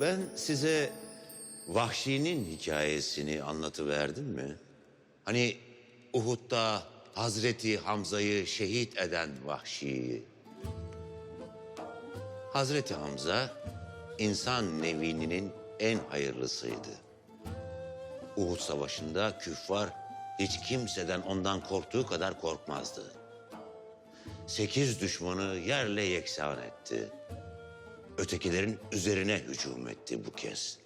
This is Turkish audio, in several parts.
Ben size Vahşi'nin hikayesini anlatıverdim mi? Hani Uhud'da Hazreti Hamza'yı şehit eden Vahşi'yi. Hazreti Hamza insan nevinin en hayırlısıydı. Uhud Savaşı'nda küffar hiç kimseden ondan korktuğu kadar korkmazdı. Sekiz düşmanı yerle yeksan etti. Ötekilerin üzerine hücum etti bu kez.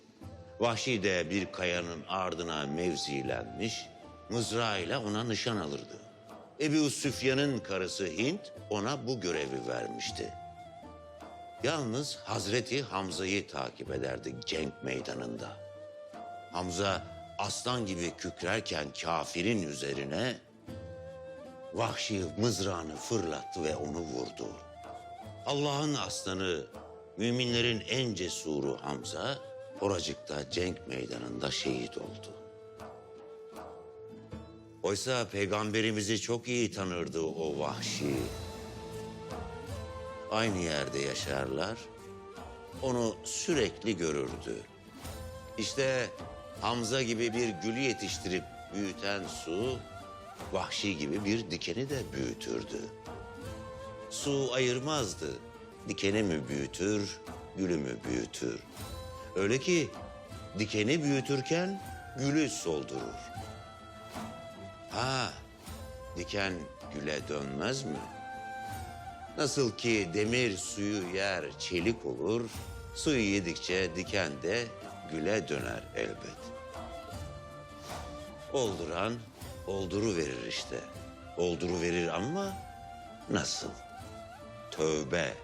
Vahşi de bir kayanın ardına mevzilenmiş, mızrağıyla ona nişan alırdı. Ebu Süfyan'ın karısı Hint ona bu görevi vermişti. Yalnız Hazreti Hamza'yı takip ederdi cenk meydanında. Hamza aslan gibi kükrerken kafirin üzerine vahşi mızrağını fırlattı ve onu vurdu. Allah'ın aslanı, müminlerin en cesuru Hamza, oracıkta cenk meydanında şehit oldu. Oysa peygamberimizi çok iyi tanırdı o vahşi. Aynı yerde yaşarlar, onu sürekli görürdü. İşte Hamza gibi bir gülü yetiştirip büyüten su, vahşi gibi bir dikeni de büyütürdü. Su ayırmazdı. Dikeni mi büyütür, gülü mü büyütür? Öyle ki dikeni büyütürken gülü soldurur. Ha, diken güle dönmez mi? Nasıl ki demir suyu yer çelik olur, suyu yedikçe diken de güle döner elbet. Olduran olduru verir işte. Olduru verir ama nasıl? Tövbe.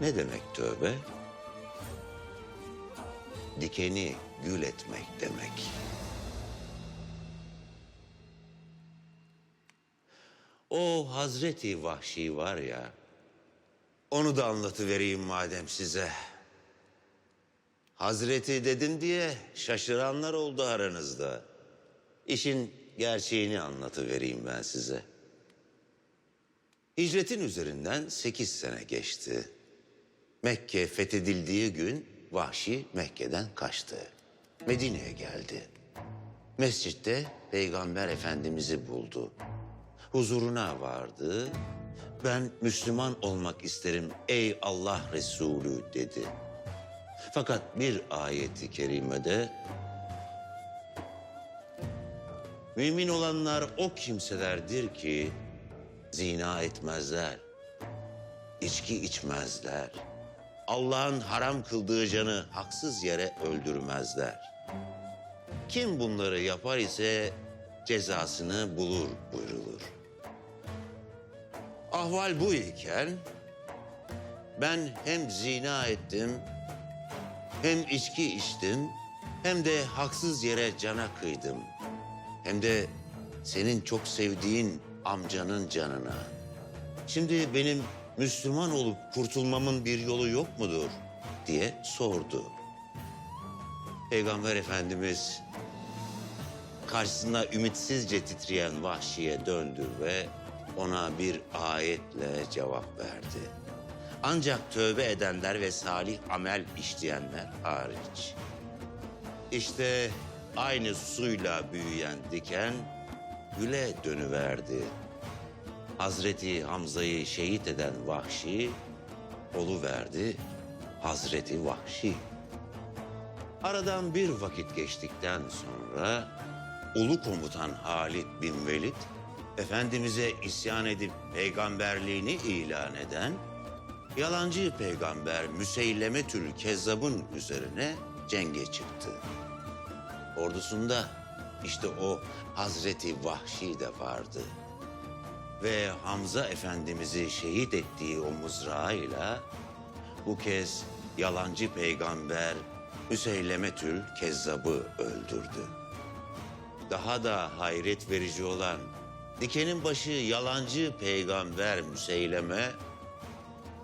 Ne demek tövbe? Dikeni gül etmek demek. O Hazreti Vahşi var ya, onu da anlatıvereyim madem size. Hazreti dedim diye şaşıranlar oldu aranızda. İşin gerçeğini anlatıvereyim ben size. Hicretin üzerinden sekiz sene geçti. Mekke fethedildiği gün Vahşi Mekke'den kaçtı. Medine'ye geldi. Mescitte Peygamber Efendimiz'i buldu. Huzuruna vardı. Ben Müslüman olmak isterim ey Allah Resulü dedi. Fakat bir ayeti kerimede mümin olanlar o kimselerdir ki zina etmezler, içki içmezler, Allah'ın haram kıldığı canı haksız yere öldürmezler. Kim bunları yapar ise cezasını bulur buyrulur. Ahval bu iken ben hem zina ettim hem içki içtim hem de haksız yere cana kıydım. Hem de senin çok sevdiğin amcanın canına. Şimdi benim Müslüman olup kurtulmamın bir yolu yok mudur diye sordu. Peygamber Efendimiz karşısında ümitsizce titreyen vahşiye döndü ve ona bir ayetle cevap verdi. Ancak tövbe edenler ve salih amel işleyenler hariç. İşte aynı suyla büyüyen diken güle dönüverdi. Hazreti Hamza'yı şehit eden Vahşi verdi Hazreti Vahşi. Aradan bir vakit geçtikten sonra Ulu Komutan Halid bin Velid Efendimiz'e isyan edip peygamberliğini ilan eden yalancı peygamber Müseylemetül Kezzab'ın üzerine cenge çıktı. Ordusunda işte o Hazreti Vahşi de vardı. Ve Hamza Efendimiz'i şehit ettiği o mızrağıyla bu kez yalancı peygamber Müseylemetül Kezzab'ı öldürdü. Daha da hayret verici olan dikenin başı yalancı peygamber Müseyleme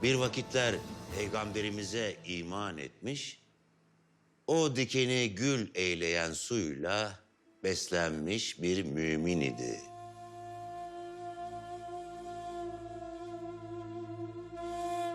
bir vakitler peygamberimize iman etmiş, o dikeni gül eyleyen suyla beslenmiş bir mümin idi.